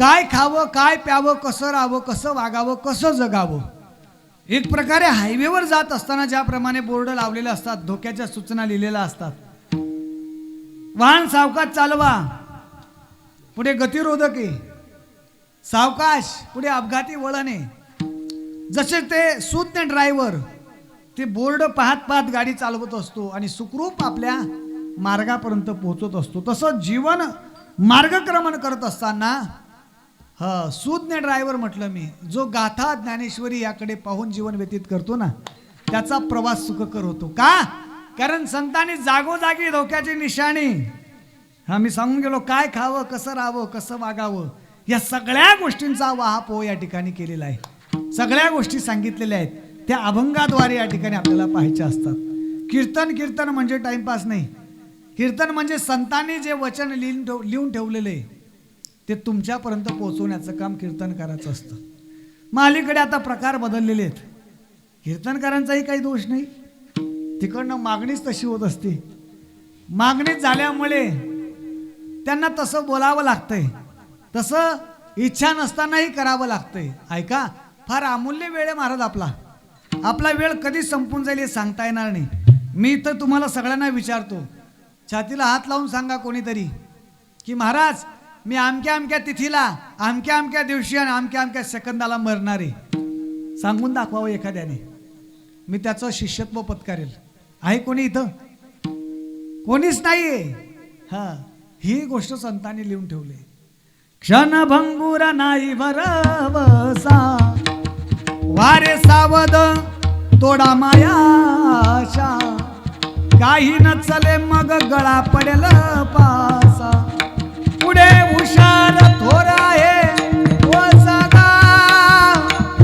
काय खावं काय प्यावं कसं राहावं कसं वागावं कसं जगावं? एक प्रकारे हायवेवर जात असताना ज्याप्रमाणे बोर्ड लावलेले असतात धोक्याच्या सूचना लिहिलेल्या असतात. वाहन सावकाश चालवा. पुढे गतिरोधक आहे. सावकाश पुढे अपघाती वळण जसे ते सुज्ञ ड्रायव्हर ते बोर्ड पाहत पाहत गाडी चालवत असतो आणि सुखरूप आपल्या मार्गापर्यंत पोहोचत असतो. तसं जीवन मार्गक्रमण करत असताना हा सुज्ञ ड्रायव्हर म्हटलं मी. जो गाथा ज्ञानेश्वरी याकडे पाहून जीवन व्यतीत करतो ना त्याचा प्रवास सुखकर होतो. का? कारण संतांनी जागोजागी धोक्याची निशाणी. हा मी सांगून गेलो काय खावं कसं राहावं कसं वागावं या सगळ्या गोष्टींचा वाहापोह हो या ठिकाणी केलेला आहे. सगळ्या गोष्टी सांगितलेल्या आहेत. त्या अभंगाद्वारे या ठिकाणी आपल्याला पाहायच्या असतात. कीर्तन कीर्तन म्हणजे टाइमपास नाही. कीर्तन म्हणजे संतांनी जे वचन लिहून ठेव लिहून ठेवलेले आहे, ते तुमच्यापर्यंत पोहोचवण्याचं काम कीर्तनकाराचं असतं. मग अलीकडे आता प्रकार बदललेले आहेत. कीर्तनकारांचाही काही दोष नाही. तिकडनं मागणीच तशी होत असते. मागणीच झाल्यामुळे त्यांना तसं बोलावं लागतंय. तसं इच्छा नसतानाही करावं लागतंय. ऐका फार अमूल्य वेळ आहे महाराज आपला. आपला वेळ कधी संपून जाईल हे सांगता येणार नाही. मी तर तुम्हाला सगळ्यांना विचारतो. छातीला हात लावून सांगा कोणीतरी. की महाराज मी अमक्या अमक्या तिथीला अमक्या अमक्या दिवशी आणि अमक्या अमक्या सेकंदाला मरणारे. सांगून दाखवावं एखाद्याने. मी त्याचं शिष्यत्व पत्कारेल. आहे कोणी इथं? कोणीच नाहीये. हा ही गोष्ट संतांनी लिहून ठेवली. क्षणभंगुर नाही भरवसा. वारे सावध तोडा मायाशा. काही न चले मग गळा पडेल पासा. पुढे हुशार थोर आहे. व सदा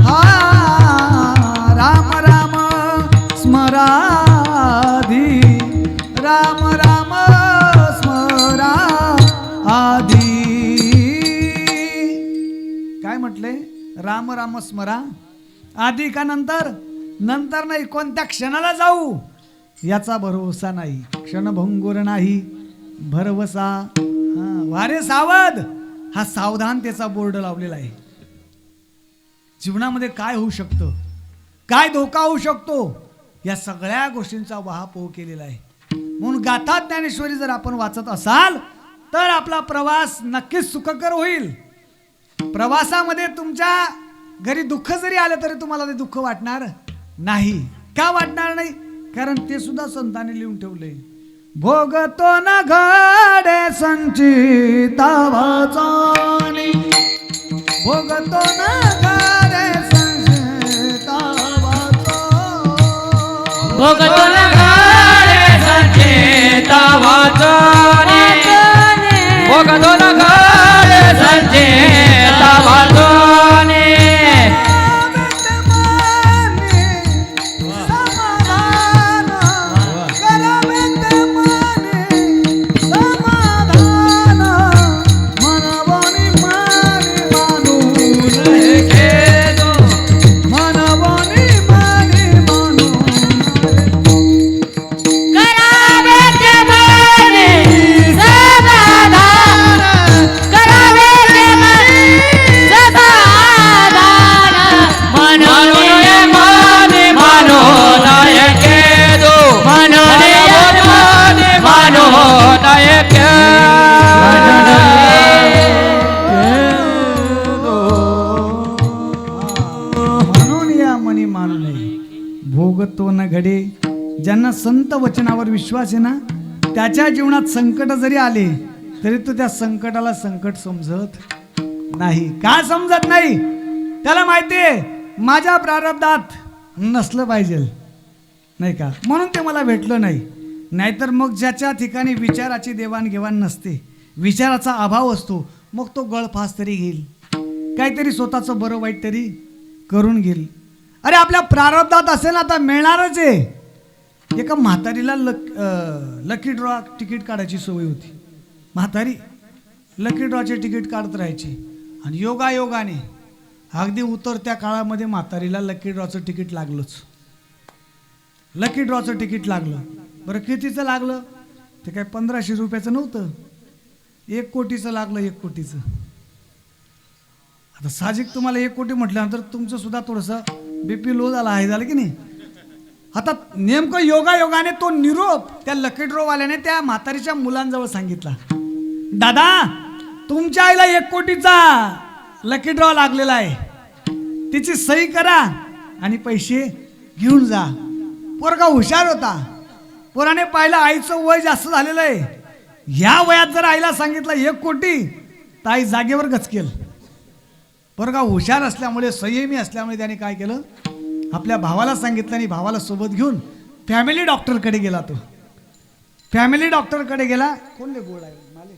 हा राम राम स्मराधी. राम राम स्मरा आधी काय म्हटले? राम राम स्मरा. आधी का नंतर? नंतर नाही कोणत्या क्षणाला जाऊ? याचा भरोसा नाही क्षणभंगुर नाही भरवसा वारे सावध. हा सावधानतेचा बोर्ड लावलेला आहे. जीवनामध्ये काय होऊ शकतं? काय धोका होऊ शकतो? या सगळ्या गोष्टींचा वाहपोह केलेला आहे. म्हणून गाथा ज्ञानेश्वरी जर आपण वाचत असाल तर आपला प्रवास नक्कीच सुखकर होईल. प्रवासामध्ये तुमच्या घरी दुःख जरी आलं तरी तुम्हाला ते दुःख वाटणार नाही. का वाटणार नाही? कारण ते सुद्धा संतांनी लिहून ठेवले भोगतो न घडे संचिता वाचानी भोगतो न घडे संचिता वाचानी भोगतो न घरे संचेता वाचने भोगतो न ज्यांना संत वचनावर विश्वास आहे ना त्याच्या जीवनात संकट जरी आले तरी तो त्या संकटाला संकट समजत नाही. का समजत नाही? त्याला माहितीये माझ्या प्रारब्धात नसलं पाहिजे. नाही का? म्हणून ते मला भेटलं नाही. नाहीतर मग ज्याच्या ठिकाणी विचाराची देवाणघेवाण नसते विचाराचा अभाव असतो मग तो गळफास तरी घेईल. काहीतरी स्वतःचं बरं वाईट तरी करून घेईल. अरे आपल्या प्रारब्धात असेल आता मिळणारच आहे. एका म्हातारीला लक लकी ड्रॉ तिकीट काढायची सवय होती. म्हातारी लकी ड्रॉचे तिकीट काढत राहायची. आणि योगायोगाने अगदी उतरत्या काळामध्ये म्हातारीला लकी ड्रॉचं तिकीट लागलंच. लकी ड्रॉचं तिकीट लागलं. बरं कितीचं लागलं? ते काय पंधराशे रुपयाचं नव्हतं. एक कोटीचं लागलं एक कोटीचं. आता साहजिक तुम्हाला एक कोटी म्हटल्यानंतर तुमचं सुद्धा थोडंसं बीपी लो झाला आहे झालं की नाही? आता नेमकं योगायोगाने तो निरोप त्या लकीड्रोवाल्याने त्या म्हातारीच्या मुलांजवळ सांगितला. दादा तुमच्या आईला एक कोटीचा लकी ड्रॉ लागलेला आहे. तिची सही करा आणि पैसे घेऊन जा. पोरगा हुशार होता. पोराने पाहिलं आईचं वय जास्त झालेलं आहे. ह्या वयात जर आईला सांगितलं एक कोटी तर आई जागेवर गचकेल. पोरगा हुशार असल्यामुळे संयमी असल्यामुळे त्याने काय केलं? आपल्या भावाला सांगितलं आणि भावाला सोबत घेऊन फॅमिली डॉक्टरकडे गेला तो. फॅमिली डॉक्टरकडे गेला. कोणले गोड आहे? माले.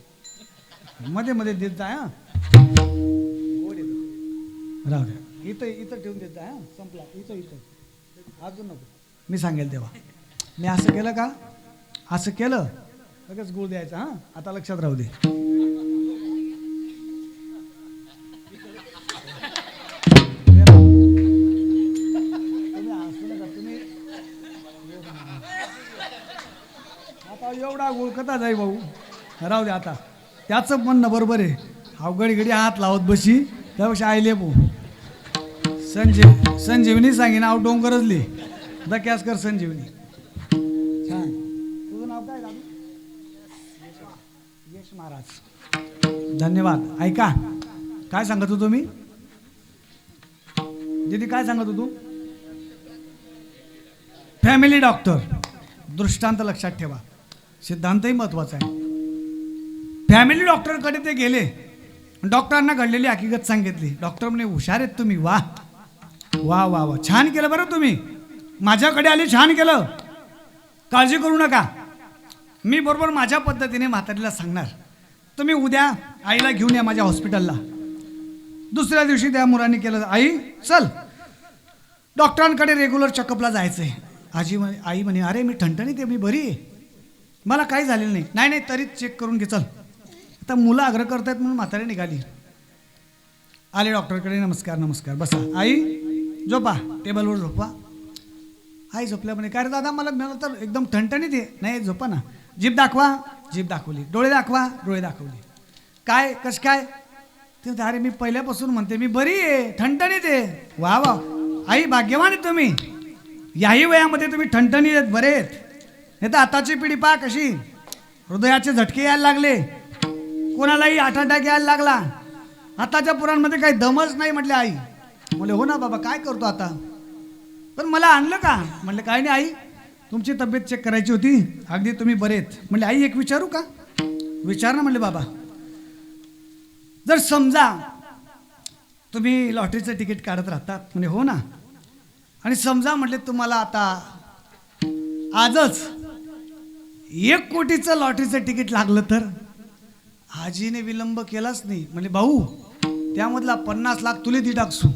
मध्ये मध्ये देत जाय गोड येतो राहू द्या इथं इथं ठेवून देत जाय संपला. इथं इथं. अजून नको. मी सांगेल तेव्हा. मी असं केलं का? असं केलं? लगेच गुळ द्यायचं हा. आता लक्षात राहू दे. एवढा ओळखता जाई भाऊ. राहू दे आता. त्याचं म्हणणं बरोबर आहे. अवघड घडी हात लावत बशी. त्यापेक्षा आयले भाऊ. संजीव संजीवनी सांगेन आव डोंगरच लिह दक्यास कर संजीवनी. छान. तुझं नाव काय दादू? यश महाराज. धन्यवाद. ऐका. काय सांगत होतो मी? दीदी काय सांगत होतो? Family doctor. दृष्टांत लक्षात ठेवा. सिद्धांतही महत्त्वाचा आहे. फॅमिली डॉक्टरकडे ते गेले. डॉक्टरांना घडलेली हकीकत सांगितली. डॉक्टर म्हणे हुशार आहेत तुम्ही वा वा वा वा छान केलं बरं तुम्ही. माझ्याकडे आले छान केलं. काळजी करू नका. मी बरोबर माझ्या पद्धतीने म्हातारीला सांगणार. तुम्ही उद्या आईला घेऊन या माझ्या हॉस्पिटलला. दुसऱ्या दिवशी त्या मुलांनी केलं. आई चल. डॉक्टरांकडे रेग्युलर चेकअपला जायचं आहे आजी म्हणे आई म्हणे अरे मी ठणठणीत आहे मी बरी आहे. मला काही झालेलं नाही. नाही नाही तरी चेक करून घे चल. आता मुलं आग्रह करतायत म्हणून म्हातारी निघाली. आले डॉक्टरकडे नमस्कार नमस्कार. बसा. आई झोपा. टेबलवर झोपा. आई झोपल्या म्हणे काय रे दादा मला मला तर एकदम ठणठणीत आहे. नाही झोपा ना. जीभ दाखवा. जीभ दाखवली. डोळे दाखवा. डोळे दाखवले. काय? कस काय? ते अरे मी पहिल्यापासून म्हणते मी बरी आहे. ठणठणीत आहे. वा वा. आई भाग्यवान आहे तुम्ही. याही वयामध्ये तुम्ही ठणठणीत आहेत बरे आहेत. नाही तर आताची पिढी पहा कशी. हृदयाचे झटके यायला लागले. कोणालाही हार्ट अटॅक यायला लागला. आताच्या पुरांमध्ये काही दमच नाही म्हटले आई. म्हणले हो ना बाबा काय करतो आता? पण मला आणलं का? म्हणलं काय नाही आई तुमची तब्येत चेक करायची होती. अगदी तुम्ही बरेत म्हणले आई एक विचारू का? विचार ना म्हणले बाबा. जर समजा तुम्ही लॉटरीचं तिकीट काढत राहतात म्हणजे हो ना. आणि समजा म्हटले तुम्हाला आता आजच एक कोटीचं लॉटरीचं तिकीट लागलं तर? आजीने विलंब केलाच नाही. म्हणजे भाऊ त्यामधला पन्नास लाख तुले ती टाकसू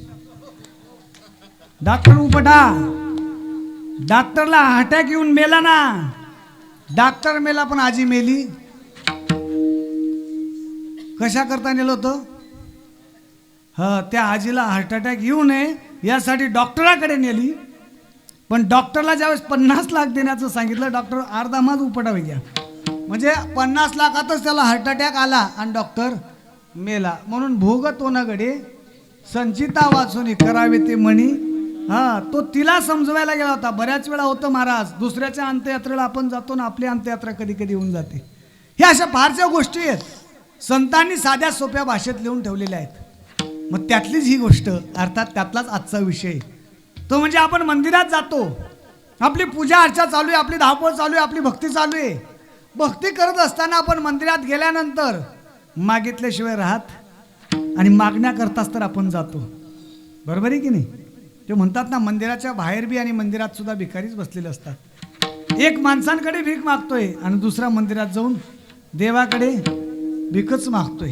डॉक्टर उपटा डॉक्टरला अटॅक येऊन मेला ना. डॉक्टर मेला पण आजी मेली. कशा करता नेलं होतं? ह त्या आजीला हार्ट अटॅक येऊ नये यासाठी डॉक्टराकडे नेली. पण डॉक्टरला ज्यावेळेस पन्नास लाख देण्याचं सांगितलं डॉक्टर अर्धा माझ उपटा घ्या. म्हणजे पन्नास लाखातच त्याला हार्ट अटॅक आला आणि डॉक्टर मेला. म्हणून भोग संचिता वाचून करावे ते म्हणी. हा तो तिला समजवायला गेला होता. बऱ्याच वेळा होतं महाराज दुसऱ्याच्या अंत्ययात्रेला आपण जातो ना आपली अंत्ययात्रा कधी कधी होऊन जाते. ह्या अशा फारशा गोष्टी आहेत. संतांनी साध्या सोप्या भाषेत लिहून ठेवलेल्या आहेत. मग त्यातलीच ही गोष्ट अर्थात त्यातलाच आजचा विषय. तो म्हणजे आपण मंदिरात जातो. आपली पूजा अर्चा चालू आहे आपली धावपळ चालू आहे आपली भक्ती चालू आहे. भक्ती करत असताना आपण मंदिरात गेल्यानंतर मागितल्याशिवाय राहत आणि मागण्या करताच तर आपण जातो. बरोबर आहे की नाही? ते म्हणतात ना मंदिराच्या बाहेर बी आणि मंदिरात सुद्धा भिकारीच बसलेले असतात. एक माणसांकडे भीक मागतोय आणि दुसऱ्या मंदिरात जाऊन देवाकडे भीकच मागतोय.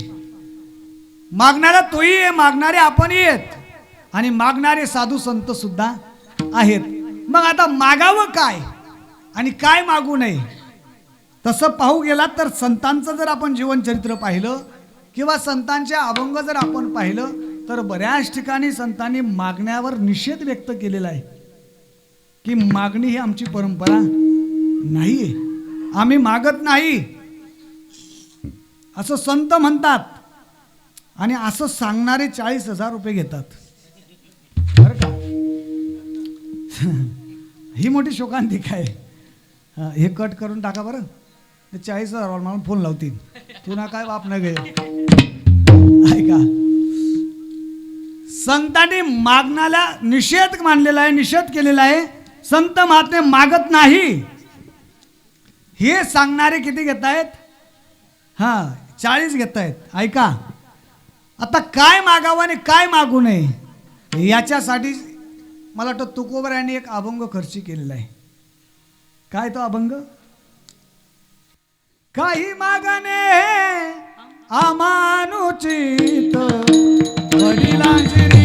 मागणारा तोही आहे मागणारे आपणही आहेत. आणि मागणारे साधू संत सुद्धा आहेत. मग आता मागावं काय? आणि काय मागू नये? तसं पाहू गेलात तर संतांचं जर आपण जीवनचरित्र पाहिलं किंवा संतांचे अभंग जर आपण पाहिलं तर बऱ्याच ठिकाणी संतांनी मागण्यावर निषेध व्यक्त केलेला आहे. की मागणी ही आमची परंपरा नाही आहे आम्ही मागत नाही. असं संत म्हणतात. आणि असं सांगणारे चाळीस हजार रुपये घेतात. ही मोठी शोकांतिका आहे. हे कट करून टाका बरं. ते चाळीस हजार मला फोन लावतील. तुला काय बाप नाही गे. ऐका. संतांनी मागण्याला निषेध मानलेला आहे निषेध केलेला आहे. संत महात्मे मागत नाही. हे सांगणारे किती घेत आहेत हा चाळीस घेत आहेत ऐका. आता काय मागावं आणि काय मागू नये? याच्यासाठी मला वाटतं तुकोबर यांनी एक अभंग खर्ची केलेला आहे. काय तो अभंग? काही मागणे अमानुचित वडिलांची